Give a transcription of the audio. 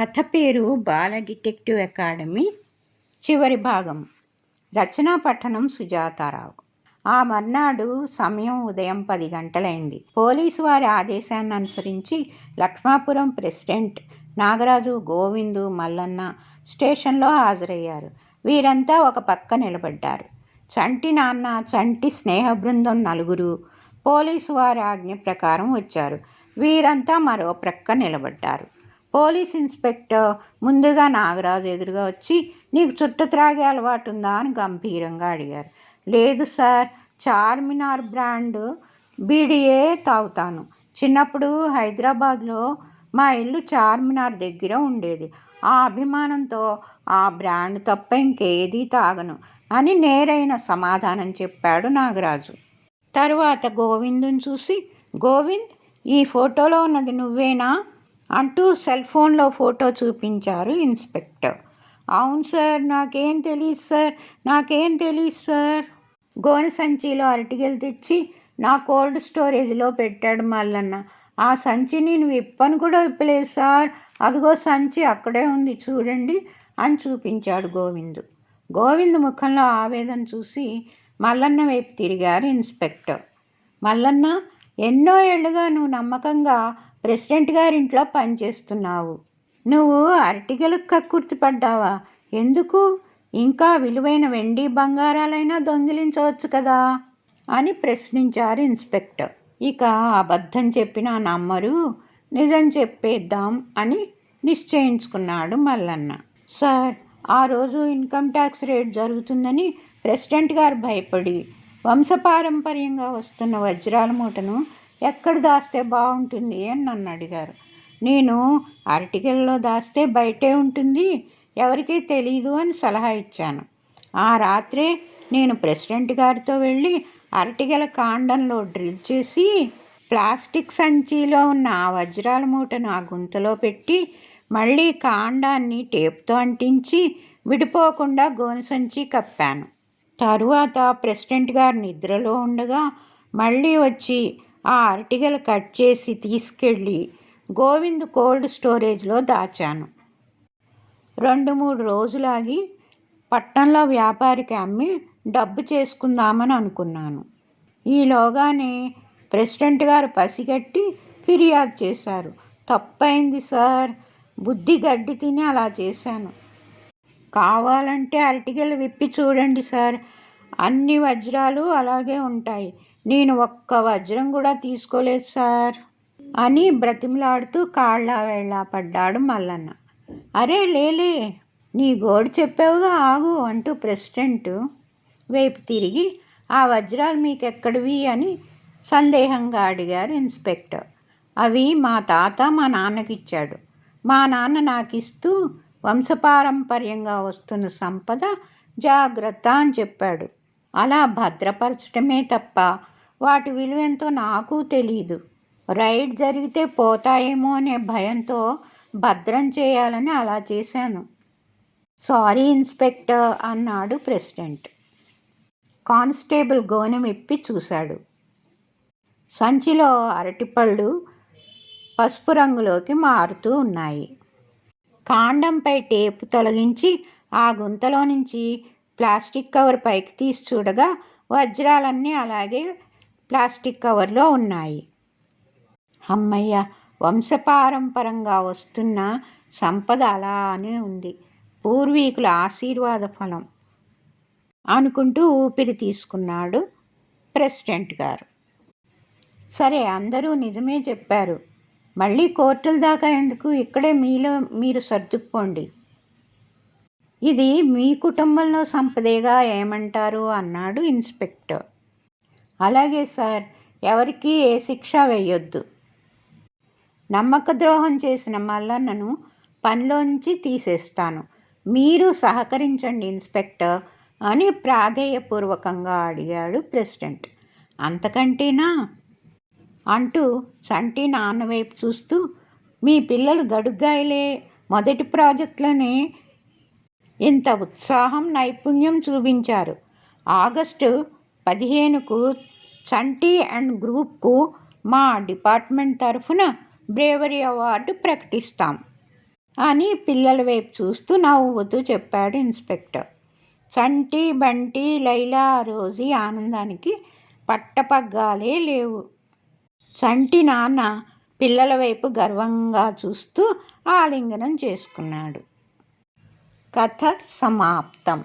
కథ పేరు బాల detective academy చివరి భాగం. రచనా పఠనం సుజాతారావు. ఆ మర్నాడు సమయం ఉదయం పది గంటలైంది. పోలీసు వారి ఆదేశాన్ని అనుసరించి లక్ష్మాపురం ప్రెసిడెంట్ నాగరాజు గోవిందు మల్లన్న స్టేషన్లో హాజరయ్యారు. వీరంతా ఒక పక్క నిలబడ్డారు. చంటి నాన్న చంటి స్నేహ బృందం నలుగురు పోలీసు వారి ఆజ్ఞ ప్రకారం వచ్చారు. వీరంతా మరో ప్రక్క నిలబడ్డారు. పోలీస్ ఇన్స్పెక్టర్ ముందుగా నాగరాజు ఎదురుగా వచ్చి నీకు చుట్ట త్రాగే అలవాటు ఉందా అని గంభీరంగా అడిగారు. లేదు సార్ చార్మినార్ బ్రాండ్ బీడీఏ తాగుతాను. చిన్నప్పుడు హైదరాబాద్లో మా ఇల్లు చార్మినార్ దగ్గర ఉండేది. ఆ అభిమానంతో ఆ బ్రాండ్ తప్ప ఇంకేదీ తాగను అని నేరైన సమాధానం చెప్పాడు నాగరాజు. తరువాత గోవిందుని చూసి గోవింద్ ఈ ఫోటోలో ఉన్నది నువ్వేనా? అంటూ సెల్ ఫోన్లో ఫోటో చూపించారు ఇన్స్పెక్టర్. అవును సార్ నాకేం తెలియదు సార్ నాకేం తెలియదు సార్. గోనె సంచిలో అరటికలు తెచ్చి నా కోల్డ్ స్టోరేజ్లో పెట్టాడు మల్లన్న. ఆ సంచి నేను విప్పను కూడా విప్పలేదు సార్. అదిగో సంచి అక్కడే ఉంది చూడండి అని చూపించాడు గోవిందు. గోవింద్ ముఖంలో ఆవేదన చూసి మల్లన్న వైపు తిరిగారు ఇన్స్పెక్టర్. మల్లన్న ఎన్నో ఏళ్ళుగా నువ్వు నమ్మకంగా ప్రెసిడెంట్ గారింట్లో పనిచేస్తున్నావు. నువ్వు అరటిగలకు కక్కుర్తిపడ్డావా? ఎందుకు? ఇంకా విలువైన వెండి బంగారాలైనా దొంగిలించవచ్చు కదా? అని ప్రశ్నించారు ఇన్స్పెక్టర్. ఇక అబద్ధం చెప్పిన నమ్మరు. నిజం చెప్పేద్దాం అని నిశ్చయించుకున్నాడు మల్లన్న. సార్ ఆ రోజు ఇన్కమ్ ట్యాక్స్ రేట్ జరుగుతుందని ప్రెసిడెంట్ గారు భయపడి వంశపారంపర్యంగా వస్తున్న వజ్రాల మూటను ఎక్కడ దాస్తే బాగుంటుంది అని నన్ను అడిగారు. నేను అరటికల్లో దాస్తే బయటే ఉంటుంది ఎవరికీ తెలియదు అని సలహా ఇచ్చాను. ఆ రాత్రే నేను ప్రెసిడెంట్ గారితో వెళ్ళి అరటిగల కాండంలో డ్రిల్ చేసి ప్లాస్టిక్ సంచిలో ఉన్న ఆ వజ్రాల మూటను ఆ గుంతలో పెట్టి మళ్ళీ కాండాన్ని టేప్తో అంటించి విడిపోకుండా గోను సంచి కప్పాను. తరువాత ప్రెసిడెంట్ గారు నిద్రలో ఉండగా మళ్ళీ వచ్చి ఆ అరటిగలు కట్ చేసి తీసుకెళ్ళి గోవింద్ కోల్డ్ స్టోరేజ్లో దాచాను. రెండు మూడు రోజులాగి పట్టణంలో వ్యాపారికి అమ్మి డబ్బు చేసుకుందామని అనుకున్నాను. ఈలోగానే ప్రెసిడెంట్ గారు పసిగట్టి ఫిర్యాదు చేశారు. తప్పైంది సార్ బుద్ధి గడ్డి తిని అలా చేశాను. కావాలంటే అరటిగలు విప్పి చూడండి సార్ అన్ని వజ్రాలు అలాగే ఉంటాయి. నేను ఒక్క వజ్రం కూడా తీసుకోలేదు సార్. అని బ్రతిమలాడుతూ కాళ్ళ వేళ్ళ పడ్డాడు మల్లన్న. అరే లేలే నీ గోడు చెప్పావుగా ఆగు అంటూ ప్రెసిడెంట్ వైపు తిరిగి ఆ వజ్రాలు మీకు ఎక్కడివి అని సందేహంగా అడిగారు ఇన్స్పెక్టర్. అవి మా తాత మా నాన్నకిచ్చాడు. మా నాన్న నాకు ఇస్తూ వంశపారంపర్యంగా వస్తున్న సంపద జాగ్రత్త అని చెప్పాడు. అలా భద్రపరచడమే తప్ప వాటి విలువెంతో నాకు తెలియదు రైడ్ జరిగితే పోతాయేమో అనే భయంతో భద్రం చేయాలని అలా చేశాను. సారీ ఇన్స్పెక్టర్ అన్నాడు ప్రెసిడెంట్. కానిస్టేబుల్ గోనెం ఇప్పి చూశాడు. సంచిలో అరటిపళ్ళు పసుపు రంగులోకి మారుతూ ఉన్నాయి. కాండంపై టేపు తొలగించి ఆ గుంతలో నుంచి ప్లాస్టిక్ కవర్ పైకి తీసి చూడగా వజ్రాలన్నీ అలాగే ప్లాస్టిక్ కవర్లో ఉన్నాయి. అమ్మయ్య వంశపారంపరంగా వస్తున్న సంపద అలానే ఉంది. పూర్వీకుల ఆశీర్వాద ఫలం అనుకుంటూ ఊపిరి తీసుకున్నాడు ప్రెసిడెంట్ గారు. సరే అందరూ నిజమే చెప్పారు. మళ్ళీ కోర్టుల దాకా ఎందుకు? ఇక్కడే మీలో మీరు సర్దుకుపోండి. ఇది మీ కుటుంబంలో సంపదేగా ఏమంటారు? అన్నాడు ఇన్స్పెక్టర్. అలాగే సార్ ఎవరికీ ఏ శిక్ష వేయొద్దు. నమ్మక ద్రోహం చేసిన మల్లన్నను పనిలోంచి తీసేస్తాను. మీరు సహకరించండి ఇన్స్పెక్టర్ అని ప్రాధేయపూర్వకంగా అడిగాడు ప్రెసిడెంట్. అంతకంటేనా? అంటూ చంటి నాన్న వైపు చూస్తూ మీ పిల్లలు గడుగ్గాయలే మొదటి ప్రాజెక్టులోనే ఇంత ఉత్సాహం నైపుణ్యం చూపించారు. ఆగస్టు పదిహేనుకు చంటి అండ్ గ్రూప్కు మా డిపార్ట్మెంట్ తరఫున బ్రేవరీ అవార్డు ప్రకటిస్తాం అని పిల్లల వైపు చూస్తూ నవ్వుతూ చెప్పాడు ఇన్స్పెక్టర్. చంటి బంటి లైలా రోజీ ఆనందానికి పట్టపగ్గాలే లేవు. చంటి నాన్న పిల్లల వైపు గర్వంగా చూస్తూ ఆలింగనం చేసుకున్నాడు. కథ సమాప్తం.